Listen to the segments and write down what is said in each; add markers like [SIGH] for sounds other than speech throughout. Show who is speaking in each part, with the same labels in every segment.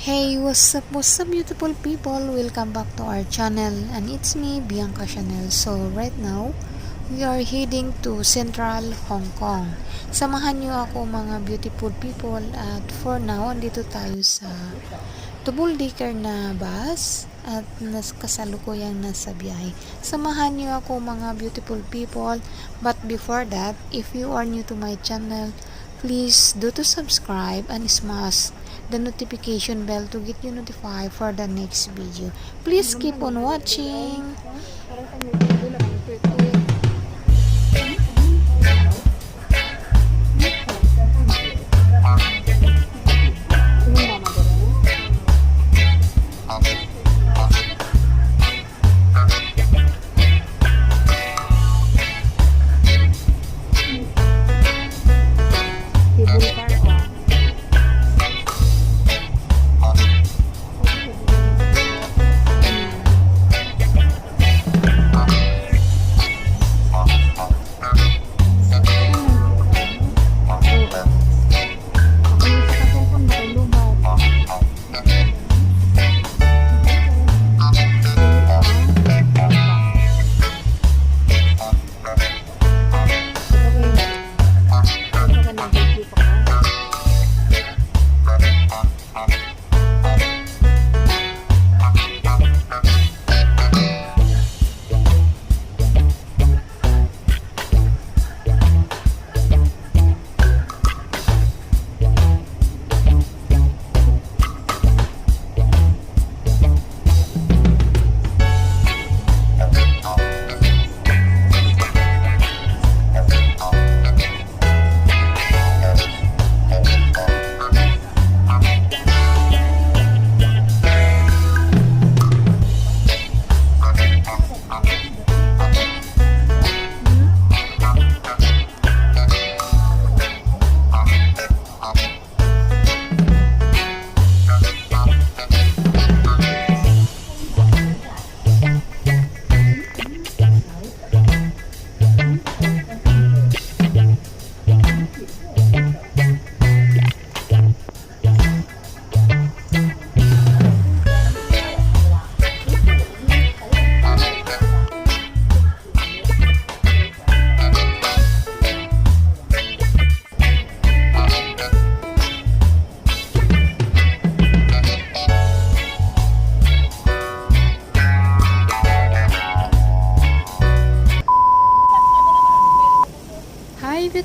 Speaker 1: Hey, what's up, what's up beautiful people? Welcome back to our channel and it's me, Bianca Chanel. So right now, we are heading to Central Hong Kong. Samahan niyo ako mga beautiful people at for now, andito tayo sa double na bus at nas kasalukuyang nasa biyahe. Samahan niyo ako mga beautiful people but before that, if you are new to my channel, please do to subscribe and smash the notification bell to get you notified for the next video. Please keep on watching.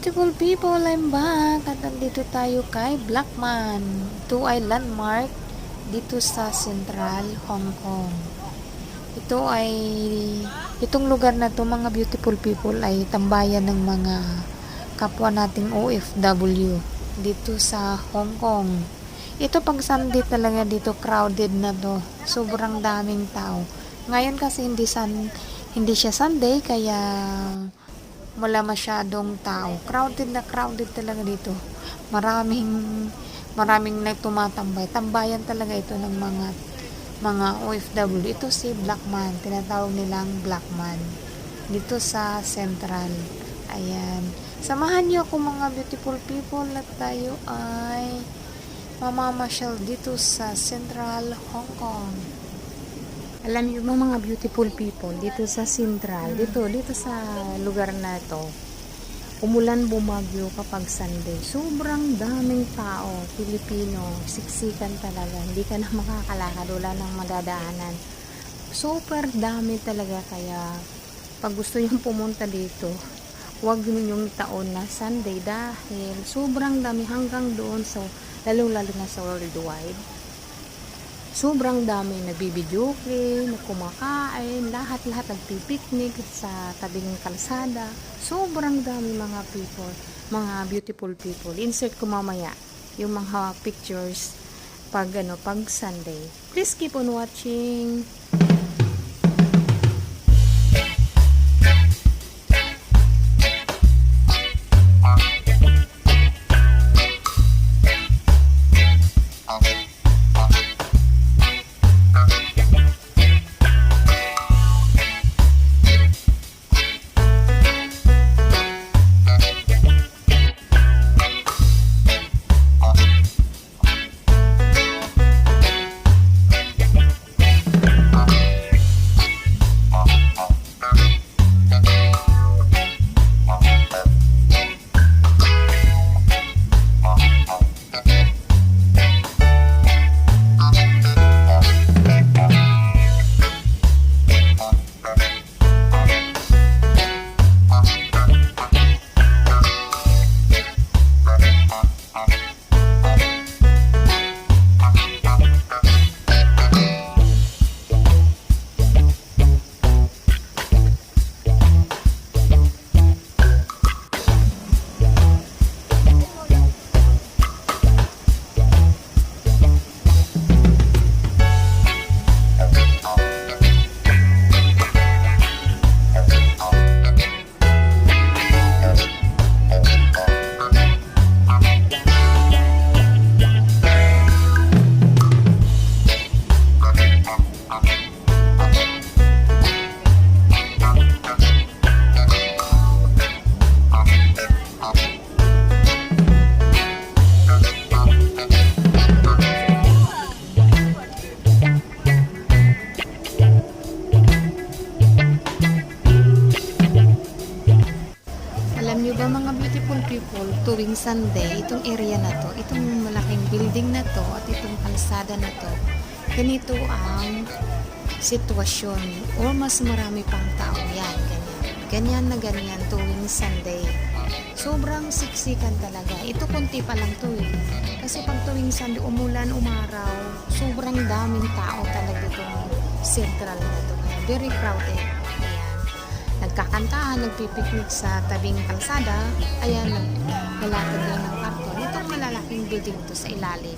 Speaker 1: Beautiful people, I'm back at nandito tayo kay Blackman. Ito ay landmark dito sa Central Hong Kong. Ito ay itong lugar na to mga beautiful people ay tambayan ng mga kapwa nating OFW dito sa Hong Kong. Ito pag Sunday talaga dito crowded na to. Sobrang daming tao. Ngayon kasi hindi san hindi siya Sunday kaya wala masyadong tao. Crowded na crowded talaga dito. Maraming maraming nagtumatambay. Tambayan talaga ito ng mga mga OFW. Ito si Blackman. Tinatawag nilang Blackman. Dito sa Central. Ayan. Samahan niyo ako mga beautiful people at tayo ay mamamasyal dito sa Central Hong Kong.
Speaker 2: Alam niyo mga beautiful people dito sa Central, dito dito sa lugar na to. Umulan bumagyo kapag Sunday. Sobrang daming tao, Pilipino, siksikan talaga. Hindi ka na [LAUGHS] makakalakad, wala nang madadaanan. Super dami talaga kaya pag gusto yung pumunta dito, huwag ninyong taon na Sunday dahil sobrang dami hanggang doon so lalo-lalo na sa worldwide sobrang dami nagbibidyoke, nagkumakain, lahat-lahat nagpipiknik sa tabing kalsada. Sobrang dami mga people, mga beautiful people. Insert ko mamaya yung mga pictures pag ano, pag Sunday. Please keep on watching. Sunday, itong area na to, itong malaking building na to at itong kalsada na to, ganito ang sitwasyon or mas marami pang tao yan. Ganyan, ganyan na ganyan tuwing Sunday. Sobrang siksikan talaga. Ito konti pa lang to eh. Kasi pag tuwing Sunday, umulan, umaraw, sobrang daming tao talaga itong central na to. Very crowded. Nagkakantahan, nagpipiknik sa tabing kalsada. Ayan, naglalakad lang ng karton. Itong malalaking building to sa ilalim.